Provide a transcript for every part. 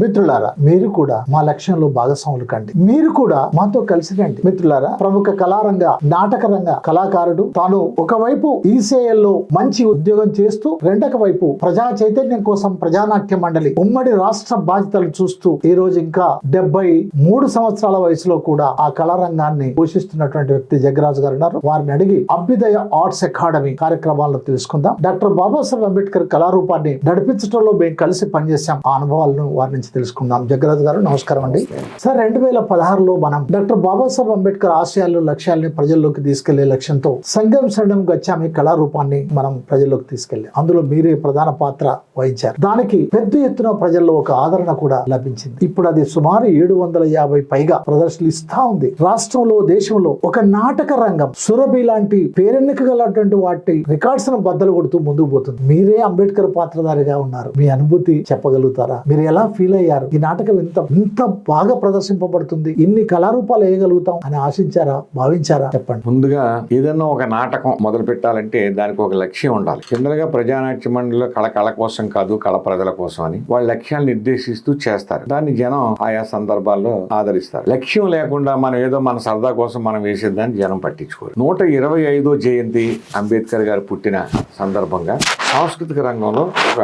మిత్రులారా మీరు కూడా మా లక్ష్యంలో భాగస్వాములు కండి. మీరు కూడా మాతో కలిసి రండి మిత్రులారా ప్రముఖ కళారంగ నాటక రంగ కళాకారుడు తాను ఒకవైపు ఈసేఎల్లో మంచి ఉద్యోగం చేస్తూ రెండక వైపు ప్రజా చైతన్యం కోసం ప్రజానాట్య మండలి ఉమ్మడి రాష్ట్ర బాధ్యతలు చూస్తూ ఈ రోజు ఇంకా డెబ్బై మూడు సంవత్సరాల వయసులో కూడా ఆ కళారంగాన్ని పోషిస్తున్నటువంటి వ్యక్తి జగరాజు గారు ఉన్నారు. వారిని అడిగి అభ్యుదయ ఆర్ట్స్ అకాడమీ కార్యక్రమాలను తెలుసుకుందాం. డాక్టర్ బాబాసాహెబ్ అంబేద్కర్ కళారూపాన్ని నడిపించడంలో మేము కలిసి పనిచేసాం ఆ అనుభవాలను వారిని గురించి తెలుసుకుందాం. జగరాజు గారు నమస్కారం అండి. సార్ రెండు వేల పదహారులో మనం డాక్టర్ బాబాసాహెబ్ అంబేద్కర్ ఆశయాలు లక్ష్యాలని ప్రజల్లోకి తీసుకెళ్ళే లక్ష్యంతో సంఘం శరణం గచ్చామి కళారూపాన్ని మనం ప్రజల్లోకి తీసుకెళ్ళాం అందులో మీరే ప్రధాన పాత్ర వహించారు. దానికి పెద్ద ఎత్తున ప్రజల్లో ఒక ఆదరణ కూడా లభించింది. ఇప్పుడు అది సుమారు ఏడు వందల యాభై పైగా ప్రదర్శనలు ఇస్తా ఉంది. రాష్ట్రంలో దేశంలో ఒక నాటక రంగం సురభి లాంటి పేరెన్నిక గలటువంటి వాటి రికార్డ్స్ను బద్దలు కొడుతూ ముందుకు పోతుంది. మీరే అంబేద్కర్ పాత్రధారిగా ఉన్నారు. మీ అనుభూతి చెప్పగలుగుతారా? మీరు ఎలా ఫీల్ అయ్యారు ఈ నాటకం ఇంత ఇంత బాగా ప్రదర్శింపబడుతుంది ఇన్ని కళారూపాలు వేయగలుగుతాం అని ఆశించారా భావించారా? చెప్పండి. ముందుగా ఏదన్నా ఒక నాటకం మొదలు పెట్టాలంటే దానికి ఒక లక్ష్యం ఉండాలి. జనరల్గా ప్రజానాట్య మండలిలో కళ కళ కోసం కాదు కళ ప్రజల కోసం అని వాళ్ళ లక్ష్యాలు నిర్దేశిస్తూ చేస్తారు. దాన్ని జనం ఆయా సందర్భాల్లో ఆదరిస్తారు. లక్ష్యం లేకుండా మనం ఏదో మన సరదా కోసం మనం వేసేదాన్ని జనం పట్టించుకోరు. నూట ఇరవై ఐదో జయంతి అంబేద్కర్ గారు పుట్టిన సందర్భంగా సాంస్కృతిక రంగంలో ఒక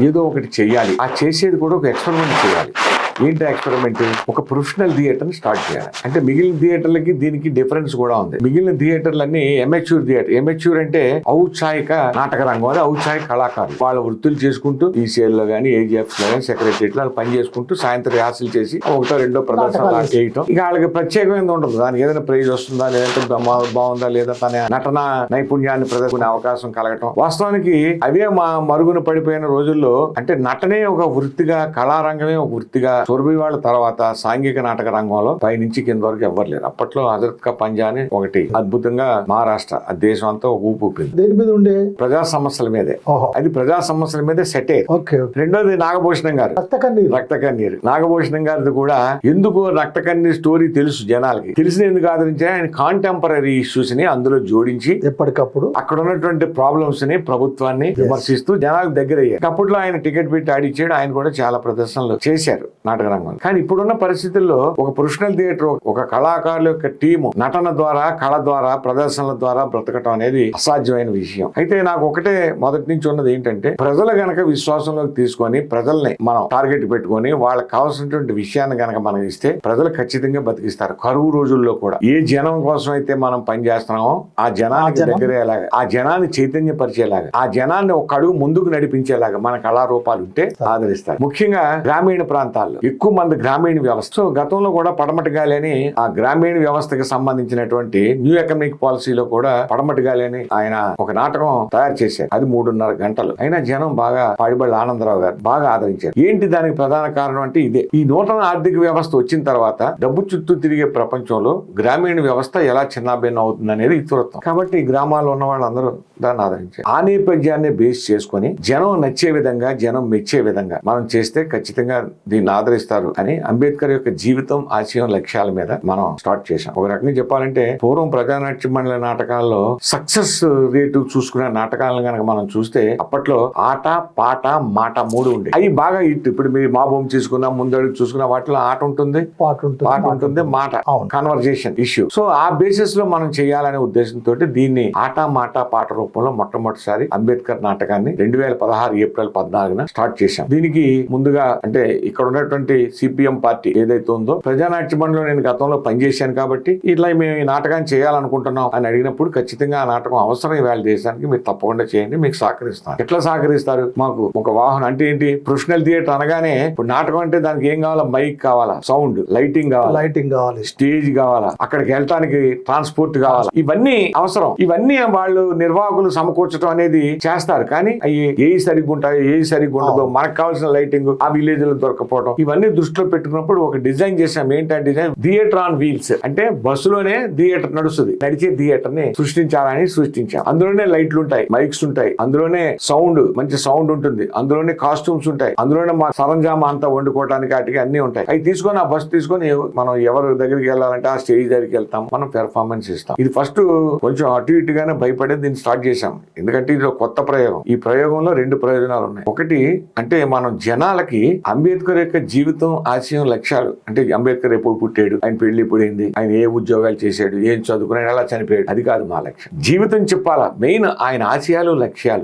ఏదో ఒకటి చేయాలి. ఆ చేసేది కూడా ఒక ఎక్స్పెరిమెంట్ చేయాలి. ఏంటి ఎక్స్పెరిమెంట్ ఒక ప్రొఫెషనల్ థియేటర్ స్టార్ట్ చేయాలి. అంటే మిగిలిన థియేటర్లకి దీనికి డిఫరెన్స్ కూడా ఉంది. మిగిలిన థియేటర్లన్నీ ఎమెచ్యూర్ థియేటర్ ఎమెచ్యూర్ అంటే ఔత్సాహిక నాటక రంగం. అది ఔత్సాహిక కళాకారులు. వాళ్ళ వృత్తులు చేసుకుంటూ ఈసీఎల్లో కానీ ఏజీఎఫ్లో కానీ సెక్రటరియట్లో పని చేసుకుంటూ సాయంత్రం రిహార్సల్ చేసి ఒకటో రెండో ప్రదర్శన చేయటం. ఇక వాళ్ళకి ప్రత్యేకమైనది ఉండదు దానికి ఏదైనా ప్రైజ్ వస్తుందా లేదంటే బాగుందా లేదా తన నటన నైపుణ్యాన్ని ప్రదర్శించుకునే అవకాశం కలగటం. వాస్తవానికి అవే మా మరుగున పడిపోయిన రోజుల్లో అంటే నటనే ఒక వృత్తిగా కళారంగమే ఒక వృత్తిగా సొరబి వాళ్ళ తర్వాత సాంఘిక నాటక రంగంలో పై నుంచి కింద వరకు ఎవ్వరు లేరు. అప్పట్లో హజరత్ కా పంజా అని ఒకటి అద్భుతంగా మహారాష్ట్ర ఆ దేశం అంతా ఊపు ఊపింది. దేని మీద ఉండే? ప్రజా సమస్యల మీదే. ఓహో. అది ప్రజా సమస్యల మీదే సెట్ రెండోది నాగభూషణం గారు. రక్త కన్నీరు. రక్త కన్నీరు. నాగభూషణం గారిది కూడా ఎందుకు రక్త కన్నీరు స్టోరీ తెలుసు జనాలకి. తెలిసిన ఎందుకు ఆదరించే ఆయన కాంటెంపరీ ఇష్యూస్ని అందులో జోడించి ఎప్పటికప్పుడు. అక్కడ ఉన్నటువంటి ప్రాబ్లమ్స్ని ప్రభుత్వాన్ని విమర్శిస్తూ జనాలకు దగ్గర అయ్యారు అప్పట్లో ఆయన టికెట్ పెట్టి ఆడిచ్చాడు. ఆయన కూడా చాలా ప్రదర్శనలు చేశారు. నాటక రంగంలో కానీ ఇప్పుడున్న పరిస్థితుల్లో ఒక ప్రొఫెషనల్ థియేటర్ ఒక కళాకారుల యొక్క టీము నటన ద్వారా కళ ద్వారా ప్రదర్శనల ద్వారా బ్రతకటం అనేది అసాధ్యమైన విషయం. అయితే నాకు ఒకటే మొదటి నుంచి ఉన్నది ఏంటంటే ప్రజలు గనక విశ్వాసంలోకి తీసుకొని ప్రజల్ని మనం టార్గెట్ పెట్టుకొని వాళ్ళకి కావాల్సినటువంటి విషయాన్ని గనక మనం ఇస్తే ప్రజలు ఖచ్చితంగా బతికిస్తారు. కరువు రోజుల్లో కూడా. ఏ జనం కోసం అయితే మనం పనిచేస్తున్నామో ఆ జనానికి? దగ్గరయ్యేలాగా ఆ జనాన్ని చైతన్యపరిచేలాగా ఆ జనాన్ని ఒక అడుగు ముందుకు నడిపించేలాగా మన కళారూపాలు ఉంటే ఆదరిస్తారు. ముఖ్యంగా గ్రామీణ ప్రాంతాల్లో. ఎక్కువ మంది గ్రామీణ వ్యవస్థ. గతంలో కూడా పడమటి గాలి అని ఆ గ్రామీణ వ్యవస్థకి సంబంధించినటువంటి న్యూ ఎకనామిక్ పాలసీలో కూడా పడమటి గాలి అని ఆయన ఒక నాటకం తయారు చేశారు. అది మూడున్నర గంటలు. అయినా జనం బాగా పాడిబళ్ళ ఆనందరావు గారు బాగా ఆదరించారు. ఏంటి దానికి ప్రధాన కారణం అంటే ఇదే. ఈ నూతన ఆర్థిక వ్యవస్థ వచ్చిన తర్వాత డబ్బు చుట్టూ తిరిగే ప్రపంచంలో గ్రామీణ వ్యవస్థ ఎలా చిన్నాభిన్నం అవుతుంది అనేది ఇతరత్వం కాబట్టి ఈ గ్రామాల్లో ఉన్న వాళ్ళందరూ దాన్ని ఆదరించారు. ఆ నేపథ్యాన్ని బేస్ చేసుకొని జనం నచ్చే విధంగా జనం మెచ్చే విధంగా మనం చేస్తే ఖచ్చితంగా దీన్ని ఆదరిస్తారు అని అంబేద్కర్ యొక్క జీవితం ఆశయం లక్ష్యాల మీద మనం స్టార్ట్ చేశాం. ఒక రకంగా చెప్పాలంటే పూర్వం ప్రజానాట్య మండలి నాటకాల్లో సక్సెస్ రేటు చూసుకునే నాటకాలను కనుక మనం చూస్తే అప్పట్లో ఆట పాట మాట మూడు ఉండే అవి బాగా హిట్. ఇప్పుడు మీరు మా భూమి చూసుకున్నా ముందడుగు చూసుకున్నా వాటిలో ఆట ఉంటుంది పాట ఉంటుంది పాట ఉంటుంది మాట. కన్వర్జేషన్ ఇష్యూ సో ఆ బేసిస్లో మనం చేయాలనే ఉద్దేశంతో దీన్ని ఆట మాట పాట రూపంలో మొట్టమొదటిసారి అంబేద్కర్ నాటకాన్ని రెండు వేల పదహారు ఏప్రిల్ పద్నాలుగున స్టార్ట్ చేశాం. దీనికి ముందుగా అంటే ఇక్కడ ఉన్నటువంటి సిపిఎం పార్టీ ఏదైతే ఉందో ప్రజానాట్య మండలిలో నేను గతంలో పనిచేశాను కాబట్టి ఇట్లా మేము ఈ నాటకాన్ని చేయాలనుకుంటున్నాం అని అడిగినప్పుడు ఖచ్చితంగా ఆ నాటకం అవసరం ఇవాళ దేశానికి మీరు తప్పకుండా చేయండి మీకు సహకరిస్తాను. ఎట్లా సహకరిస్తారు? మాకు ఒక వాహనం అంటే ఏంటి? ప్రొఫెషనల్ థియేటర్ అనగానే ఇప్పుడు నాటకం అంటే దానికి ఏం కావాలా? మైక్ కావాలా? సౌండ్ లైటింగ్ కావాలా? లైటింగ్ కావాలి. స్టేజ్ కావాలా? అక్కడికి వెళ్ళటానికి ట్రాన్స్పోర్ట్ కావాలా? ఇవన్నీ అవసరం. ఇవన్నీ వాళ్ళు నిర్వాహకులు సమకూర్చడం అనేది చేస్తారు. కానీ అవి ఏ సరిగ్గా ఉంటాయి ఏ సరిగ్గా ఉండదు మనకు కావాల్సిన లైటింగ్ ఆ విలేజ్లో దొరకపోవడం ఇవన్నీ దృష్టిలో పెట్టుకున్నప్పుడు ఒక డిజైన్ చేసాం ఏంటంటే డిజైన్? Theatre on wheels. అంటే బస్సులోనే థియేటర్ నడుస్తుంది. నడిచే థియేటర్ని సృష్టించాలని సృష్టించాం. అందులోనే లైట్లు ఉంటాయి మైక్స్ ఉంటాయి. అందులోనే సౌండ్ మంచి సౌండ్ ఉంటుంది. అందులోనే కాస్ట్యూమ్స్ ఉంటాయి. అందులోనే మా సరంజామా అంతా వండుకోవడానికి వాటికి అన్ని ఉంటాయి. అవి తీసుకొని ఆ బస్సు తీసుకొని మనం ఎవరి దగ్గరికి వెళ్ళాలంటే ఆ స్టేజ్ దగ్గరికి వెళ్తాం. మనం పెర్ఫార్మెన్స్ ఇస్తాం. ఇది ఫస్ట్ కొంచెం అటు ఇటుగానే భయపడే దీన్ని స్టార్ట్ చేశాం. ఎందుకంటే ఇది ఒక కొత్త ప్రయోగం. ఈ ప్రయోగంలో రెండు ప్రయోజనాలు ఉన్నాయి ఒకటి అంటే మనం జనాలకి అంబేద్కర్ యొక్క జీవితం జీవితం ఆశయం లక్ష్యాలు. అంటే అంబేద్కర్ ఎప్పుడు పుట్టాడు? ఆయన పెళ్ళి ఎప్పుడైంది ఆయన ఏ ఉద్యోగాలు చేశాడు? ఏం చదువుకున్నాడు? ఎలా చనిపోయాడు? అది కాదు మా లక్ష్యం. జీవితం చెప్పాలా? మెయిన్ ఆయన ఆశయాలు లక్ష్యాలు.